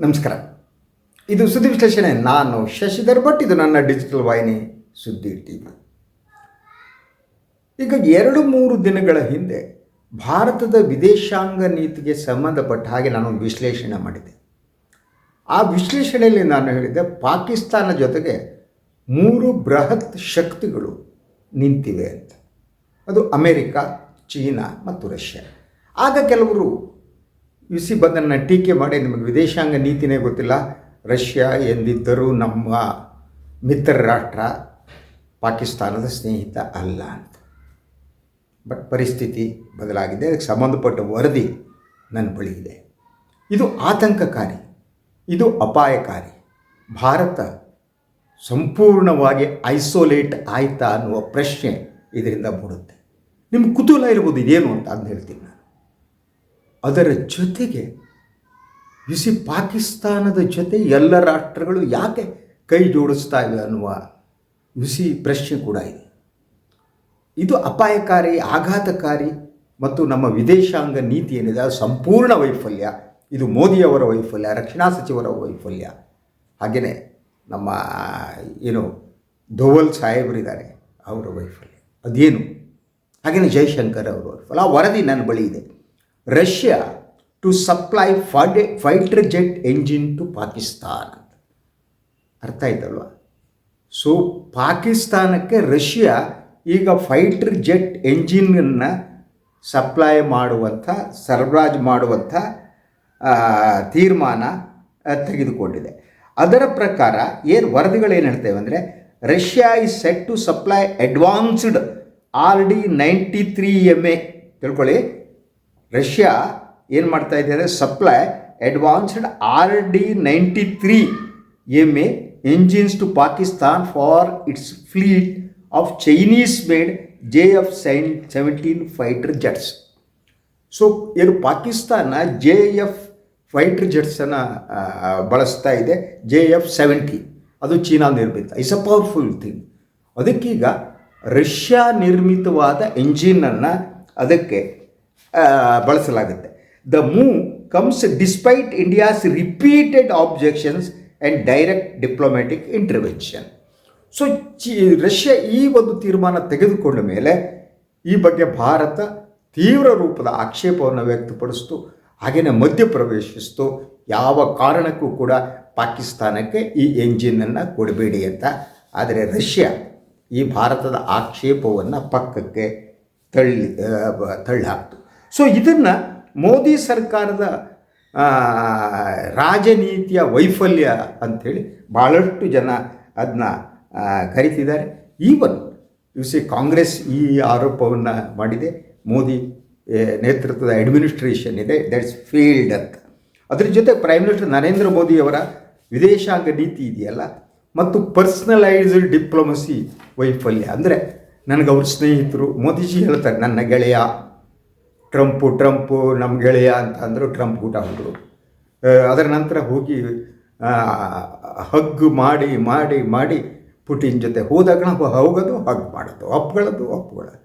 ನಮಸ್ಕಾರ. ಇದು ಸುದ್ದಿ ವಿಶ್ಲೇಷಣೆ. ನಾನು ಶಶಿಧರ್ ಭಟ್ ಇದು ನನ್ನ ಡಿಜಿಟಲ್ ವಾಹಿನಿ ಸುದ್ದಿ ಟಿವಿ ಈಗ ಎರಡು ಮೂರು ದಿನಗಳ ಹಿಂದೆ ಭಾರತದ ವಿದೇಶಾಂಗ ನೀತಿಗೆ ಸಂಬಂಧಪಟ್ಟ ಹಾಗೆ ನಾನು ವಿಶ್ಲೇಷಣೆ ಮಾಡಿದೆ. ಆ ವಿಶ್ಲೇಷಣೆಯಲ್ಲಿ ನಾನು ಹೇಳಿದ್ದೆ, ಪಾಕಿಸ್ತಾನ ಜೊತೆಗೆ ಮೂರು ಬೃಹತ್ ಶಕ್ತಿಗಳು ನಿಂತಿವೆ ಅಂತ. ಅದು ಅಮೇರಿಕ, ಚೀನಾ ಮತ್ತು ರಷ್ಯಾ. ಆಗ ಕೆಲವರು ಸಿ ಬಂದನ್ನು ಟೀಕೆ ಮಾಡಿ ನಿಮಗೆ ವಿದೇಶಾಂಗ ನೀತಿನೇ ಗೊತ್ತಿಲ್ಲ. ರಷ್ಯಾ ಎಂದಿದ್ದರೂ ನಮ್ಮ ಮಿತ್ರ ರಾಷ್ಟ್ರ ಪಾಕಿಸ್ತಾನದ ಸ್ನೇಹಿತ ಅಲ್ಲ ಅಂತ. ಬಟ್ ಪರಿಸ್ಥಿತಿ ಬದಲಾಗಿದೆ. ಅದಕ್ಕೆ ಸಂಬಂಧಪಟ್ಟ ವರದಿ ನನ್ನ ಬಳಿ ಇದೆ. ಇದು ಆತಂಕಕಾರಿ. ಇದು ಅಪಾಯಕಾರಿ. ಭಾರತ ಸಂಪೂರ್ಣವಾಗಿ ಐಸೋಲೇಟ್ ಆಯಿತಾ ಅನ್ನುವ ಪ್ರಶ್ನೆ ಇದರಿಂದ ಮೂಡುತ್ತೆ. ನಿಮ್ಮ ಕುತೂಹಲ ಇರ್ಬೋದು ಇದೇನು ಅಂತ ಅಂತ ಹೇಳ್ತೀನಿ ನಾನು. ಅದರ ಜೊತೆಗೆ ಬಿಸಿ ಪಾಕಿಸ್ತಾನದ ಜೊತೆ ಎಲ್ಲ ರಾಷ್ಟ್ರಗಳು ಯಾಕೆ ಕೈ ಜೋಡಿಸ್ತಾ ಇವೆ ಅನ್ನುವ ಬಿಸಿ ಪ್ರಶ್ನೆ ಕೂಡ ಇದೆ. ಇದು ಅಪಾಯಕಾರಿ, ಆಘಾತಕಾರಿ ಮತ್ತು ನಮ್ಮ ವಿದೇಶಾಂಗ ನೀತಿ ಏನಿದೆ, ಅದು ಸಂಪೂರ್ಣ ವೈಫಲ್ಯ. ಇದು ಮೋದಿಯವರ ವೈಫಲ್ಯ, ರಕ್ಷಣಾ ಸಚಿವರ ವೈಫಲ್ಯ. ಹಾಗೆಯೇ ನಮ್ಮ, ಏನು, ಧೋವಲ್ ಸಾಹೇಬರಿದ್ದಾರೆ, ಅವರ ವೈಫಲ್ಯ. ಅದೇನು? ಹಾಗೆಯೇ ಜೈಶಂಕರ್ ಅವರ ವೈಫಲ್ಯ ಆ ವರದಿ ನನ್ನ ಬಳಿ ಇದೆ. Russia to supply ಫಾಡೆ fighter jet engine to Pakistan. ಅಂತ ಅರ್ಥ ಆಯ್ತಲ್ವಾ? ಸೊ ಪಾಕಿಸ್ತಾನಕ್ಕೆ ರಷ್ಯಾ ಈಗ ಫೈಟರ್ ಜೆಟ್ ಎಂಜಿನನ್ನು ಸಪ್ಲೈ ಮಾಡುವಂಥ, ಸರಬರಾಜು ಮಾಡುವಂಥ ತೀರ್ಮಾನ ತೆಗೆದುಕೊಂಡಿದೆ. ಅದರ ಪ್ರಕಾರ ಏನು ವರದಿಗಳೇನು ಹೇಳ್ತೇವೆ ಅಂದರೆ, Russia is set to supply advanced R D ninety three M A ತಿಳ್ಕೊಳ್ಳಿ. ರಷ್ಯಾ ಏನು ಮಾಡ್ತಾ ಇದೆ ಅಂದರೆ supply advanced R D ninety three M A engines to Pakistan for its fleet of Chinese made J F sign seventeen fighter jets so ಏನು Pakistan J F fighter ಜೆಟ್ಸನ್ನು ಬಳಸ್ತಾ ಇದೆ J F seventy ಅದು China ನಿರ್ಮಿತ it's a powerful thing ಅದಕ್ಕೀಗ Russia ನಿರ್ಮಿತವಾದ ಎಂಜಿನನ್ನು ಅದಕ್ಕೆ ಬಳಸಲಾಗುತ್ತೆ. The move comes despite India's repeated objections and direct diplomatic intervention so chi, Russia ಈ ಒಂದು ತೀರ್ಮಾನ ತೆಗೆದುಕೊಂಡ ಮೇಲೆ ಈ ಬಗ್ಗೆ ಭಾರತ ತೀವ್ರ ರೂಪದ ಆಕ್ಷೇಪವನ್ನು ವ್ಯಕ್ತಪಡಿಸ್ತು. ಹಾಗೆಯೇ ಮಧ್ಯಪ್ರವೇಶಿಸ್ತು. ಯಾವ ಕಾರಣಕ್ಕೂ ಕೂಡ ಪಾಕಿಸ್ತಾನಕ್ಕೆ ಈ ಎಂಜಿನನ್ನು ಕೊಡಬೇಡಿ ಅಂತ. ಆದರೆ ರಷ್ಯಾ ಈ ಭಾರತದ ಆಕ್ಷೇಪವನ್ನು ಪಕ್ಕಕ್ಕೆ ತಳ್ಳಿ ತಳ್ಳಿ ಹಾಕ್ತು. ಸೊ ಇದನ್ನು ಮೋದಿ ಸರ್ಕಾರದ ರಾಜನೀತಿಯ ವೈಫಲ್ಯ ಅಂಥೇಳಿ ಭಾಳಷ್ಟು ಜನ ಅದನ್ನ ಕರಿತಿದ್ದಾರೆ. ಈವನ್ ಯು ಸಿ ಕಾಂಗ್ರೆಸ್ ಈ ಆರೋಪವನ್ನು ಮಾಡಿದೆ. ಮೋದಿ ನೇತೃತ್ವದ ಅಡ್ಮಿನಿಸ್ಟ್ರೇಷನ್ ಇದೆ. ದಟ್ಸ್ ಫೀಲ್ಡ್ ಅಂತ ಅದ್ರ ಜೊತೆ ಪ್ರೈಮ್ ಮಿನಿಸ್ಟರ್ ನರೇಂದ್ರ ಮೋದಿಯವರ ವಿದೇಶಾಂಗ ನೀತಿ ಇದೆಯಲ್ಲ? ಮತ್ತು ಪರ್ಸ್ನಲೈಸ್ಡ್ ಡಿಪ್ಲೊಮಸಿ ವೈಫಲ್ಯ. ಅಂದರೆ, ನನಗೆ ಅವ್ರ ಸ್ನೇಹಿತರು ಮೋದಿಜಿ ಹೇಳ್ತಾರೆ, ನನ್ನ ಗೆಳೆಯ ಟ್ರಂಪು ಟ್ರಂಪು ನಮ್ಮ ಗೆಳೆಯ ಅಂತ ಅಂದರು ಟ್ರಂಪ್ ಊಟ ಹೋದರು ಅದರ ನಂತರ ಹೋಗಿ ಹಗ್ಗು ಮಾಡಿ ಮಾಡಿ ಮಾಡಿ ಪುಟಿನ್ ಜೊತೆ ಹೋದಾಗ ನಾವು ಹೋಗೋದು, ಹಗ್ ಮಾಡೋದು ಅಪ್ಗಳದು ಅಪ್ಗಳದು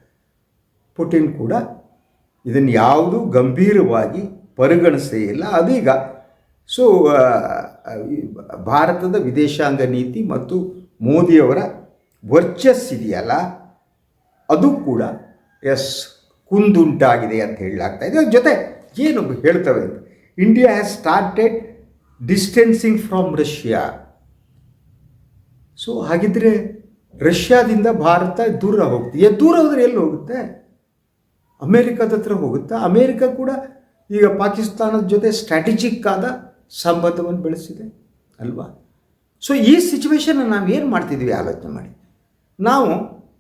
ಪುಟಿನ್ ಕೂಡ ಇದನ್ನು ಯಾವುದು ಗಂಭೀರವಾಗಿ ಪರಿಗಣಿಸೇ ಇಲ್ಲ. ಅದೀಗ ಸೊ ಭಾರತದ ವಿದೇಶಾಂಗ ನೀತಿ ಮತ್ತು ಮೋದಿಯವರ ವರ್ಚಸ್ಸಿದೆಯಲ್ಲ, ಅದು ಕೂಡ ಎಸ್ ಕುಂದುಂಟಾಗಿದೆ ಅಂತ ಹೇಳಲಾಗ್ತಾ ಇದೆ. ಜೊತೆ ಏನು ಹೇಳ್ತವೆ? India has started distancing from Russia so ಹಾಗಿದ್ರೆ ರಷ್ಯಾದಿಂದ ಭಾರತ ದೂರ ಹೋಗ್ತೀಯ ದೂರ ಹೋದರೆ ಎಲ್ಲಿ ಹೋಗುತ್ತೆ? ಅಮೇರಿಕದ ಹತ್ರ ಹೋಗುತ್ತಾ? ಅಮೇರಿಕ ಕೂಡ ಈಗ ಪಾಕಿಸ್ತಾನದ ಜೊತೆ ಸ್ಟ್ರಾಟಜಿಕ್ ಆದ ಸಂಬಂಧವನ್ನು ಬೆಳೆಸಿದೆ, ಅಲ್ವಾ? ಸೊ ಈ ಸಿಚುವೇಶನ್ ನಾವು ಏನು ಮಾಡ್ತಿದ್ದೀವಿ ಆಲೋಚನೆ ಮಾಡಿ. ನಾವು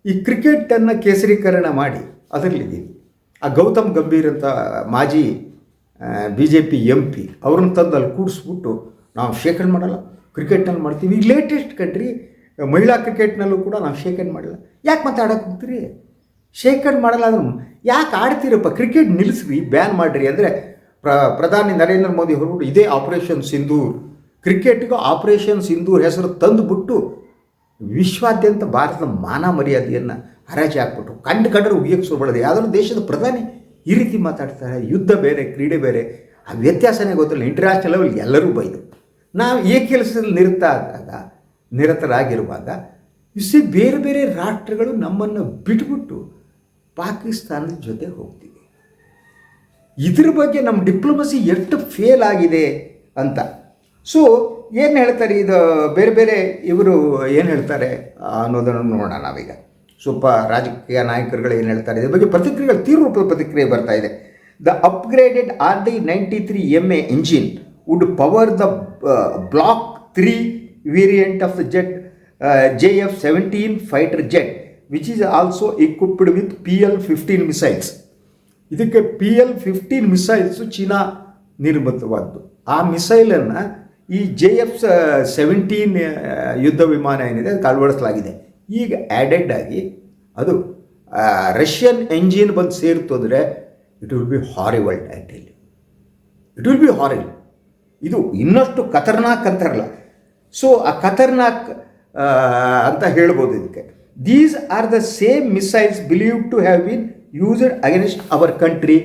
ಈ ಕ್ರಿಕೆಟನ್ನು ಕೇಸರೀಕರಣ ಮಾಡಿ, ಅದರಲ್ಲಿದ್ದೀವಿ. ಆ ಗೌತಮ್ ಗಂಭೀರ್ ಅಂತ ಮಾಜಿ B J P M P ಅವ್ರನ್ನ ತಂದು ಅಲ್ಲಿ ಕೂಡಿಸ್ಬಿಟ್ಟು ನಾವು ಶೇಖರಣೆ ಮಾಡಲ್ಲ. ಕ್ರಿಕೆಟ್ನಲ್ಲಿ ಮಾಡ್ತೀವಿ. ಈ ಲೇಟೆಸ್ಟ್ ಕಂಟ್ರಿ ಮಹಿಳಾ ಕ್ರಿಕೆಟ್ನಲ್ಲೂ ಕೂಡ ನಾವು ಶೇಖರಣೆ ಮಾಡಲ್ಲ. ಯಾಕೆ ಮತ್ತೆ ಆಡೋಕೆ ಹೋಗ್ತೀರಿ? ಶೇಖರಣೆ ಮಾಡಲ್ಲ ಆದರೂ ಯಾಕೆ ಆಡ್ತೀರಪ್ಪ? ಕ್ರಿಕೆಟ್ ನಿಲ್ಲಿಸ್ರಿ ಬ್ಯಾನ್ ಮಾಡಿರಿ ಅಂದರೆ ಪ್ರ, ಪ್ರಧಾನಿ ನರೇಂದ್ರ ಮೋದಿ ಹೊರಬಿಟ್ಟು ಇದೇ ಆಪರೇಷನ್ ಸಿಂಧೂರ್. ಕ್ರಿಕೆಟ್ಗೂ ಆಪರೇಷನ್ ಸಿಂಧೂರ್ ಹೆಸರು ತಂದುಬಿಟ್ಟು ವಿಶ್ವಾದ್ಯಂತ ಭಾರತದ ಮಾನ ಮರ್ಯಾದೆಯನ್ನು ಹರಾಜು ಹಾಕ್ಬಿಟ್ರು ಕಂಡು ಕಂಡರು ಯಾವುದೋ ದೇಶದ ಪ್ರಧಾನಿ ಈ ರೀತಿ ಮಾತಾಡ್ತಾರೆ. ಯುದ್ಧ ಬೇರೆ, ಕ್ರೀಡೆ ಬೇರೆ. ಆ ವ್ಯತ್ಯಾಸನೇ ಗೊತ್ತಿಲ್ಲ. ಇಂಟರ್ನ್ಯಾಷನಲ್ ಲೆವೆಲ್ ಎಲ್ಲರೂ ಬೈದು. ನಾವು ಈ ಕೆಲಸದಲ್ಲಿ ನಿರತ ಆದಾಗ ನಿರತರಾಗಿರುವಾಗ ಇಸಿ ಬೇರೆ ಬೇರೆ ರಾಷ್ಟ್ರಗಳು ನಮ್ಮನ್ನು ಬಿಟ್ಬಿಟ್ಟು ಪಾಕಿಸ್ತಾನದ ಜೊತೆ ಹೋಗ್ತೀವಿ. ಇದ್ರ ಬಗ್ಗೆ ನಮ್ಮ ಡಿಪ್ಲೊಮಸಿ ಎಷ್ಟು ಫೇಲ್ ಆಗಿದೆ ಅಂತ. ಸೊ ಏನು ಹೇಳ್ತಾರೆ ಇದು? ಬೇರೆ ಬೇರೆ ಇವರು ಏನು ಹೇಳ್ತಾರೆ? ಅನ್ನೋದನ್ನು ನೋಡೋಣ ನಾವೀಗ. ಸ್ವಲ್ಪ ರಾಜಕೀಯ ನಾಯಕರುಗಳು ಏನು ಹೇಳ್ತಾರೆ, ಇದ್ರ ಬಗ್ಗೆ ಪ್ರತಿಕ್ರಿಯೆಗಳು ತೀವ್ರ ರೂಪದ ಪ್ರತಿಕ್ರಿಯೆ ಬರ್ತಾ ಇದೆ. The upgraded R D ninety three M A engine would power the block three variant of the jet J F seventeen fighter jet which is also equipped with P L fifteen missiles ಇದಕ್ಕೆ P L fifteen missiles China ನಿರ್ಮಿತವಾದ್ದು. ಆ ಮಿಸೈಲನ್ನು ಈ J F seventeen ಯುದ್ಧ ವಿಮಾನ ಏನಿದೆ ಅದಕ್ಕೆ ಅಳವಡಿಸಲಾಗಿದೆ ಈಗ ಆ್ಯಡೆಡ್ ಆಗಿ ಅದು ರಷ್ಯನ್ ಎಂಜಿನ್ ಬಂದು ಸೇರ್ತು ಅಂದರೆ it will be horrible title it will be horrible ಇದು ಇನ್ನಷ್ಟು ಖತರ್ನಾಕ್ ಅಂತಾರಲ್ಲ. ಸೊ ಆ ಖತರ್ನಾಕ್ ಅಂತ ಹೇಳ್ಬೋದು ಇದಕ್ಕೆ. These are the same missiles believe to have been used against our country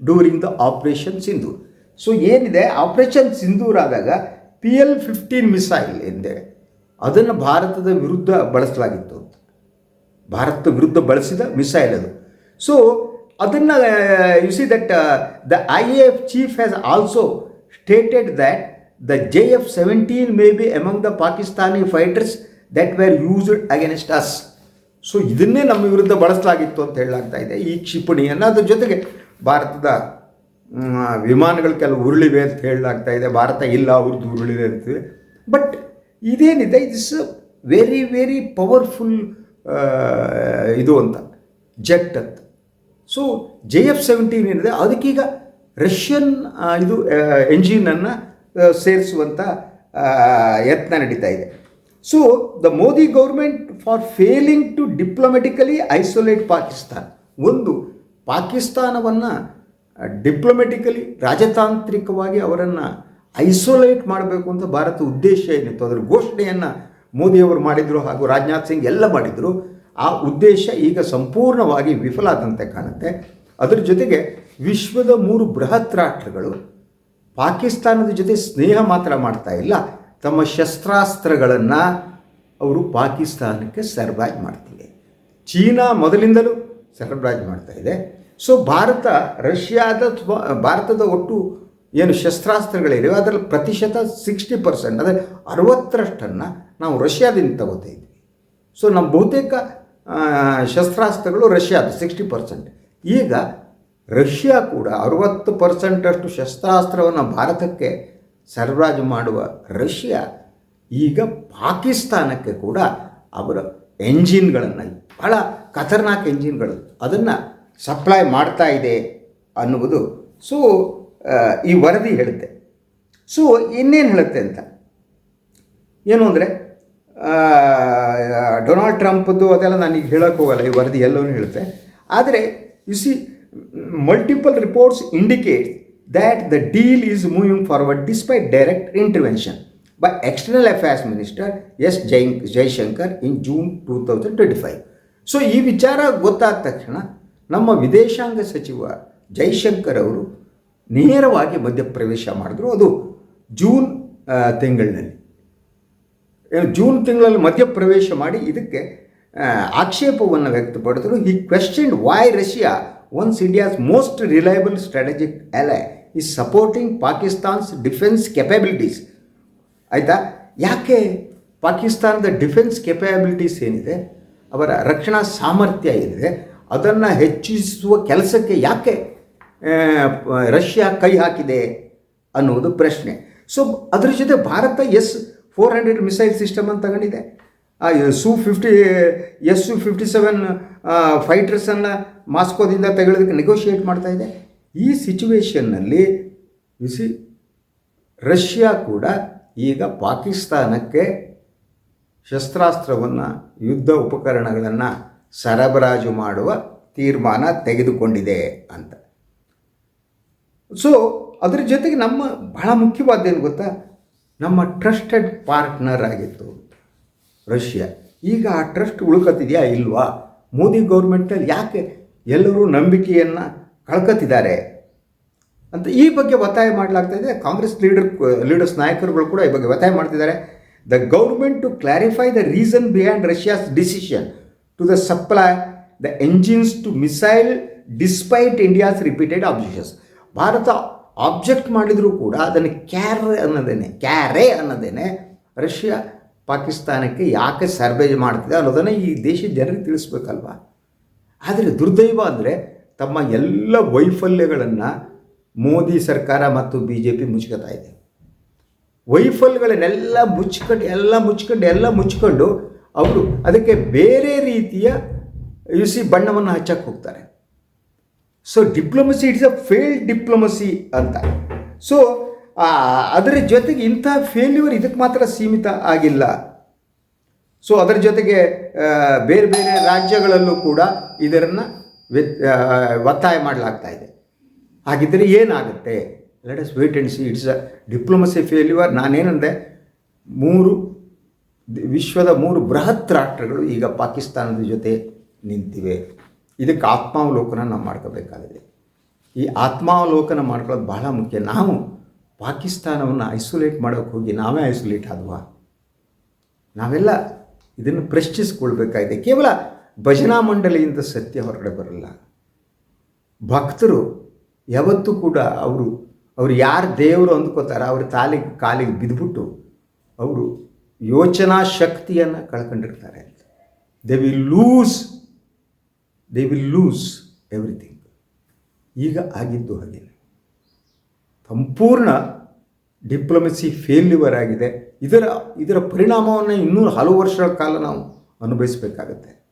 during the operation Sindoor so ಏನಿದೆ? ಆಪರೇಷನ್ ಸಿಂಧೂರ್ ಆದಾಗ ಪಿ ಎಲ್ ಫಿಫ್ಟೀನ್ ಮಿಸೈಲ್ ಎಂದೆ. ಅದನ್ನು ಭಾರತದ ವಿರುದ್ಧ ಬಳಸಲಾಗಿತ್ತು. ಅಂತ ಭಾರತ ವಿರುದ್ಧ ಬಳಸಿದ ಮಿಸೈಲ್ ಅದು. ಸೊ ಅದನ್ನು you see that the I A F chief has also stated that the J F seventeen may be among the Pakistani fighters that were used against us so ಇದನ್ನೇ ನಮ್ಮ ವಿರುದ್ಧ ಬಳಸಲಾಗಿತ್ತು ಅಂತ ಹೇಳಲಾಗ್ತಾ ಇದೆ. ಈ ಕ್ಷಿಪಣಿಯನ್ನು ಅದ್ರ ಜೊತೆಗೆ ಭಾರತದ ವಿಮಾನಗಳು ಕೆಲವು ಉರುಳಿವೆ ಅಂತ ಹೇಳಲಾಗ್ತಾ ಇದೆ. ಭಾರತ ಇಲ್ಲ, ಅವ್ರದ್ದು ಉರುಳಿದೆ ಅಂತಿದೆ ಬಟ್ ಇದೇನಿದೆ? ಇಟ್ಸ್ ವೆರಿ ವೆರಿ ಪವರ್ಫುಲ್ ಇದು ಅಂತ ಜೆಟ್ ಅಂತ. ಸೊ ಜೆ ಎಫ್ ಸೆವೆಂಟೀನ್ ಏನಿದೆ? ಅದಕ್ಕೀಗ ರಷ್ಯನ್ ಇದು ಎಂಜಿನನ್ನು ಸೇರಿಸುವಂಥ ಯತ್ನ ನಡೀತಾ ಇದೆ. So the Modi government for failing to diplomatically isolate Pakistan ಒಂದು ಪಾಕಿಸ್ತಾನವನ್ನು ಡಿಪ್ಲೊಮೆಟಿಕಲಿ ರಾಜತಾಂತ್ರಿಕವಾಗಿ ಅವರನ್ನು ಐಸೋಲೇಟ್ ಮಾಡಬೇಕು ಅಂತ ಭಾರತ ಉದ್ದೇಶ ಏನಿತ್ತು? ಅದರ ಘೋಷಣೆಯನ್ನು ಮೋದಿಯವರು ಮಾಡಿದರು ಹಾಗೂ ರಾಜನಾಥ್ ಸಿಂಗ್ ಎಲ್ಲ ಮಾಡಿದರು. ಆ ಉದ್ದೇಶ ಈಗ ಸಂಪೂರ್ಣವಾಗಿ ವಿಫಲ ಆದಂತೆ ಕಾಣುತ್ತೆ. ಅದರ ಜೊತೆಗೆ ವಿಶ್ವದ ಮೂರು ಬೃಹತ್ ರಾಷ್ಟ್ರಗಳು ಪಾಕಿಸ್ತಾನದ ಜೊತೆ ಸ್ನೇಹ ಮಾತ್ರ ಮಾಡ್ತಾ ಇಲ್ಲ. ತಮ್ಮ ಶಸ್ತ್ರಾಸ್ತ್ರಗಳನ್ನು ಅವರು ಪಾಕಿಸ್ತಾನಕ್ಕೆ ಸರ್ಬರಾಜು ಮಾಡ್ತಿದೆ ಚೀನಾ ಮೊದಲಿಂದಲೂ ಸರಬರಾಜು ಮಾಡ್ತಾ ಇದೆ. ಸೊ, ಭಾರತ ರಷ್ಯಾದ ಭಾರತದ ಒಟ್ಟು ಏನು ಶಸ್ತ್ರಾಸ್ತ್ರಗಳಿವೆ, ಅದರಲ್ಲಿ ಪ್ರತಿಶತ ಸಿಕ್ಸ್ಟಿ ಪರ್ಸೆಂಟ್ ಅಂದರೆ ಅರವತ್ತರಷ್ಟನ್ನು ನಾವು ರಷ್ಯಾದಿಂದ ತಗೋತಾ ಸೊ ನಮ್ಮ ಬಹುತೇಕ ಶಸ್ತ್ರಾಸ್ತ್ರಗಳು ರಷ್ಯಾದ ಸಿಕ್ಸ್ಟಿ ಪರ್ಸೆಂಟ್ ಈಗ ರಷ್ಯಾ ಕೂಡ ಅರುವತ್ತು ಪರ್ಸೆಂಟಷ್ಟು ಶಸ್ತ್ರಾಸ್ತ್ರವನ್ನು ಭಾರತಕ್ಕೆ ಸರಬರಾಜು ಮಾಡುವ ರಷ್ಯಾ, ಈಗ ಪಾಕಿಸ್ತಾನಕ್ಕೆ ಕೂಡ ಅವರ ಎಂಜಿನ್ಗಳನ್ನು, ಬಹಳ ಖತರ್ನಾಕ್ ಎಂಜಿನ್ಗಳು ಅದನ್ನು ಸಪ್ಲೈ ಮಾಡ್ತಾ ಇದೆ ಅನ್ನುವುದು. ಸೊ ಈ ವರದಿ ಹೇಳುತ್ತೆ. ಸೊ ಇನ್ನೇನು ಹೇಳುತ್ತೆ ಅಂತ? ಏನು ಅಂದರೆ ಡೊನಾಲ್ಡ್ ಟ್ರಂಪ್ದು ಅದೆಲ್ಲ ನಾನೀಗ ಹೇಳೋಕೆ ಹೋಗಲ್ಲ, ಈ ವರದಿ ಎಲ್ಲವೂ ಹೇಳುತ್ತೆ. ಆದರೆ you see multiple reports indicate that the deal is moving forward despite direct intervention by external affairs minister S Jai Jaishankar in June two thousand twenty five so ಈ ವಿಚಾರ ಗೊತ್ತಾದ ತಕ್ಷಣ ನಮ್ಮ ವಿದೇಶಾಂಗ ಸಚಿವ ಜೈಶಂಕರ್ ಅವರು ನೇರವಾಗಿ ಮಧ್ಯಪ್ರವೇಶ ಮಾಡಿದ್ರು ಅದು ಜೂನ್ ತಿಂಗಳಿನಲ್ಲಿ ಜೂನ್ ತಿಂಗಳಲ್ಲಿ ಮಧ್ಯಪ್ರವೇಶ ಮಾಡಿ ಇದಕ್ಕೆ ಆಕ್ಷೇಪವನ್ನು ವ್ಯಕ್ತಪಡಿಸಿದ್ರು. ಈ question why Russia once India's most reliable strategic ally is supporting Pakistan's defence capabilities ಆಯಿತಾ? ಯಾಕೆ ಪಾಕಿಸ್ತಾನದ ಡಿಫೆನ್ಸ್ ಕೆಪಬಿಲಿಟೀಸ್ ಏನಿದೆ? ಅವರ ರಕ್ಷಣಾ ಸಾಮರ್ಥ್ಯ ಏನಿದೆ? ಅದನ್ನು ಹೆಚ್ಚಿಸುವ ಕೆಲಸಕ್ಕೆ ಯಾಕೆ ರಷ್ಯಾ ಕೈ ಹಾಕಿದೆ ಅನ್ನುವುದು ಪ್ರಶ್ನೆ. ಸೊ ಅದರ ಜೊತೆ Bharat S four hundred missile system ಅಂತ ತಗೊಂಡಿದೆ. ಆ Su fifty S Su fifty seven ಫೈಟರ್ಸನ್ನು ಮಾಸ್ಕೋದಿಂದ ತೆಗೆದಕ್ಕೆ ನೆಗೋಷಿಯೇಟ್ ಮಾಡ್ತಾ ಇದೆ. ಈ ಸಿಚುವೇಷನ್ನಲ್ಲಿ ಸಿ ರಷ್ಯಾ ಕೂಡ ಈಗ ಪಾಕಿಸ್ತಾನಕ್ಕೆ ಶಸ್ತ್ರಾಸ್ತ್ರವನ್ನು, ಯುದ್ಧ ಉಪಕರಣಗಳನ್ನು ಸರಬರಾಜು ಮಾಡುವ ತೀರ್ಮಾನ ತೆಗೆದುಕೊಂಡಿದೆ ಅಂತ. ಸೊ ಅದ್ರ ಜೊತೆಗೆ ನಮ್ಮ ಬಹಳ ಮುಖ್ಯವಾದ ಮುಖ್ಯವಾದ್ದೇನು ಗೊತ್ತಾ? ನಮ್ಮ ಟ್ರಸ್ಟೆಡ್ ಪಾರ್ಟ್ನರ್ ಆಗಿತ್ತು ರಷ್ಯಾ. ಈಗ ಆ ಟ್ರಸ್ಟ್ ಉಳ್ಕೊತಿದೆಯಾ ಇಲ್ವಾ? ಮೋದಿ ಗೌರ್ಮೆಂಟಲ್ಲಿ ಯಾಕೆ ಎಲ್ಲರೂ ನಂಬಿಕೆಯನ್ನು ಕಳ್ಕೊತಿದ್ದಾರೆ ಅಂತ ಈ ಬಗ್ಗೆ ಒತ್ತಾಯ ಮಾಡಲಾಗ್ತಾ ಇದೆ. ಕಾಂಗ್ರೆಸ್ ಲೀಡರ್ ಲೀಡರ್ಸ್ ನಾಯಕರುಗಳು ಕೂಡ ಈ ಬಗ್ಗೆ ಒತ್ತಾಯ ಮಾಡ್ತಿದ್ದಾರೆ. The government to clarify the reason behind Russia's decision to the supply the engines to missile despite India's repeated objections Bharat object ಮಾಡಿದರೂ ಕೂಡ ಅದನ್ನು ಕ್ಯಾರ್ ಅನ್ನೋದೇನೆ, ಕ್ಯಾರೆ ಅನ್ನೋದೇನೆ ರಷ್ಯಾ ಪಾಕಿಸ್ತಾನಕ್ಕೆ ಯಾಕೆ ಸರ್ವೇಜ್ ಮಾಡ್ತಿದೆ ಅನ್ನೋದನ್ನು ಈ ದೇಶದ ಜನರಿಗೆ ತಿಳಿಸ್ಬೇಕಲ್ವ? ಆದರೆ ದುರ್ದೈವ ಅಂದರೆ ತಮ್ಮ ಎಲ್ಲ ವೈಫಲ್ಯಗಳನ್ನು ಮೋದಿ ಸರ್ಕಾರ ಮತ್ತು ಬಿ ಜೆ ಪಿ ಮುಚ್ಕೋತಾ ಇದೆ. ವೈಫಲ್ಯಗಳನ್ನೆಲ್ಲ ಮುಚ್ಕೊಂಡು, ಎಲ್ಲ ಮುಚ್ಕೊಂಡು ಎಲ್ಲ ಮುಚ್ಕೊಂಡು ಅವರು ಅದಕ್ಕೆ ಬೇರೆ ರೀತಿಯ ಯುಸಿ ಬಣ್ಣವನ್ನು ಹಚ್ಚಕ್ಕೆ ಹೋಗ್ತಾರೆ. So diplomacy it's a failed diplomacy ಅಂತ. ಸೊ ಅದರ ಜೊತೆಗೆ ಇಂಥ ಫೇಲ್ಯೂರ್ ಇದಕ್ಕೆ ಮಾತ್ರ ಸೀಮಿತ ಆಗಿಲ್ಲ. ಸೊ ಅದರ ಜೊತೆಗೆ ಬೇರೆ ಬೇರೆ ರಾಜ್ಯಗಳಲ್ಲೂ ಕೂಡ ಇದರನ್ನು ಒತ್ತಾಯ ಮಾಡಲಾಗ್ತಾ ಇದೆ. ಹಾಗಿದ್ದರೆ ಏನಾಗುತ್ತೆ? Let us wait and see it's a diplomacy failure ನಾನೇನಂದೆ? ಮೂರು, ವಿಶ್ವದ ಮೂರು ಬೃಹತ್ ರಾಷ್ಟ್ರಗಳು ಈಗ ಪಾಕಿಸ್ತಾನದ ಜೊತೆ ನಿಂತಿವೆ. ಇದಕ್ಕೆ ಆತ್ಮಾವಲೋಕನ ನಾವು ಮಾಡ್ಕೋಬೇಕಾಗಿದೆ. ಈ ಆತ್ಮಾವಲೋಕನ ಮಾಡ್ಕೊಳ್ಳೋದು ಬಹಳ ಮುಖ್ಯ. ನಾವು ಪಾಕಿಸ್ತಾನವನ್ನು ಐಸೋಲೇಟ್ ಮಾಡೋಕ್ಕೆ ಹೋಗಿ ನಾವೇ ಐಸೋಲೇಟ್ ಆದ್ವಾ? ನಾವೆಲ್ಲ ಇದನ್ನು ಪ್ರಶ್ನಿಸ್ಕೊಳ್ಬೇಕಾಗಿದೆ. ಕೇವಲ ಭಜನಾ ಮಂಡಳಿಯಿಂದ ಸತ್ಯ ಹೊರಗಡೆ ಬರಲ್ಲ. ಭಕ್ತರು ಯಾವತ್ತೂ ಕೂಡ ಅವರು ಅವರು ಯಾರು ದೇವರು ಅಂದ್ಕೋತಾರೆ ಅವ್ರ ತಾಲಿಗೆ, ಕಾಲಿಗೆ ಬಿದ್ದುಬಿಟ್ಟು ಅವರು ಯೋಚನಾ ಶಕ್ತಿಯನ್ನು ಕಳ್ಕೊಂಡಿರ್ತಾರೆ. They will lose they will lose everything ಈಗ ಆಗಿದ್ದು ಹಾಗೇನೆ ಸಂಪೂರ್ಣ ಡಿಪ್ಲೊಮೆಸಿ ಫೇಲ್ಯೂರ್ ಆಗಿದೆ. ಇದರ ಇದರ ಪರಿಣಾಮವನ್ನು ಇನ್ನೂ ಹಲವು ವರ್ಷಗಳ ಕಾಲ ನಾವು ಅನುಭವಿಸಬೇಕಾಗತ್ತೆ.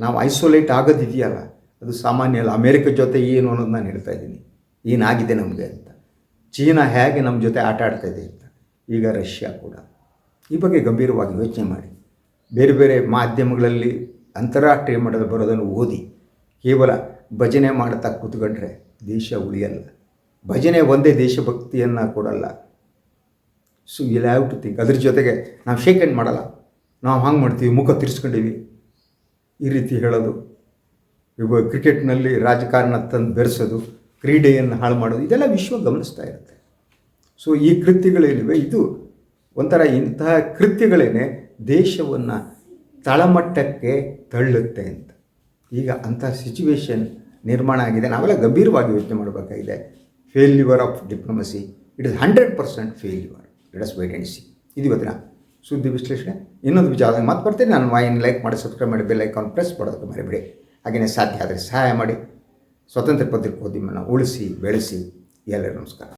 ನಾವು ಐಸೋಲೇಟ್ ಆಗೋದಿದೆಯಲ್ಲ, ಅದು ಸಾಮಾನ್ಯ ಅಲ್ಲ. ಅಮೇರಿಕ ಜೊತೆ ಏನು ಅನ್ನೋದು ನಾನು ಹೇಳ್ತಾ ಇದ್ದೀನಿ. ಏನಾಗಿದೆ ನಮಗೆ ಅಂತ. ಚೀನಾ ಹೇಗೆ ನಮ್ಮ ಜೊತೆ ಆಟ ಆಡ್ತಾ ಇದೆ ಅಂತ. ಈಗ ರಷ್ಯಾ ಕೂಡ. ಈ ಬಗ್ಗೆ ಗಂಭೀರವಾಗಿ ಯೋಚನೆ ಮಾಡಿ. ಬೇರೆ ಬೇರೆ ಮಾಧ್ಯಮಗಳಲ್ಲಿ ಅಂತಾರಾಷ್ಟ್ರೀಯ ಮಟ್ಟದ ಬರೋದನ್ನು ಓದಿ. ಕೇವಲ ಭಜನೆ ಮಾಡ್ತಾ ಕೂತ್ಕೊಂಡ್ರೆ ದೇಶ ಉಳಿಯಲ್ಲ. ಭಜನೆ ಒಂದೇ ದೇಶಭಕ್ತಿಯನ್ನು ಕೊಡಲ್ಲ. ಸೊ ಇಲ್ಲ ಹ್ಯಾವ್ ಟು ಥಿಂಕ್ ಅದ್ರ ಜೊತೆಗೆ ನಾವು ಶೇಕ್ ಹ್ಯಾಂಡ್ ಮಾಡಲ್ಲ. ನಾವು ಹಂಗೆ ಮಾಡ್ತೀವಿ, ಮುಖ ತಿರ್ಸ್ಕೊಂಡಿವಿ. ಈ ರೀತಿ ಹೇಳೋದು. ಇವಾಗ ಕ್ರಿಕೆಟ್ನಲ್ಲಿ ರಾಜಕಾರಣ ತಂದು ಬೆರೆಸೋದು, ಕ್ರೀಡೆಯನ್ನು ಹಾಳು ಮಾಡೋದು, ಇದೆಲ್ಲ ವಿಶ್ವ ಗಮನಿಸ್ತಾ ಇರುತ್ತೆ. ಸೊ ಈ ಕೃತ್ಯಗಳೇನಿವೆ, ಇದು ಒಂಥರ ಇಂತಹ ಕೃತ್ಯಗಳೇನೆ ದೇಶವನ್ನು ತಳಮಟ್ಟಕ್ಕೆ ತಳ್ಳುತ್ತೆ ಅಂತ. ಈಗ ಅಂಥ ಸಿಚುವೇಶನ್ ನಿರ್ಮಾಣ ಆಗಿದೆ. ನಾವೆಲ್ಲ ಗಂಭೀರವಾಗಿ ಯೋಚನೆ ಮಾಡಬೇಕಾಗಿದೆ. Failure of diplomacy it is hundred percent failure it us wait and see ಇದು ಇವತ್ತಿನ ಸುದ್ದಿ ವಿಶ್ಲೇಷಣೆ. ಇನ್ನೊಂದು ವಿಚಾರ ಮತ್ತೆ ಬರ್ತೀನಿ. ನಾನು ವಾಯಿನ್ ಲೈಕ್ ಮಾಡಿ ಸಬ್ಸ್ಕ್ರೈಬ್ ಮಾಡಿ ಬೆಲ್ ಐಕಾನ್ ಪ್ರೆಸ್ ಮಾಡೋದಕ್ಕೆ ಮರಿಬೇಡಿ. ಹಾಗೆಯೇ ಸಾಧ್ಯ ಆದರೆ ಸಹಾಯ ಮಾಡಿ. ಸ್ವತಂತ್ರ ಪತ್ರಿಕೋದ್ಯಮವನ್ನು ಉಳಿಸಿ, ಬೆಳೆಸಿ. ಎಲ್ಲರಿಗೂ ನಮಸ್ಕಾರ.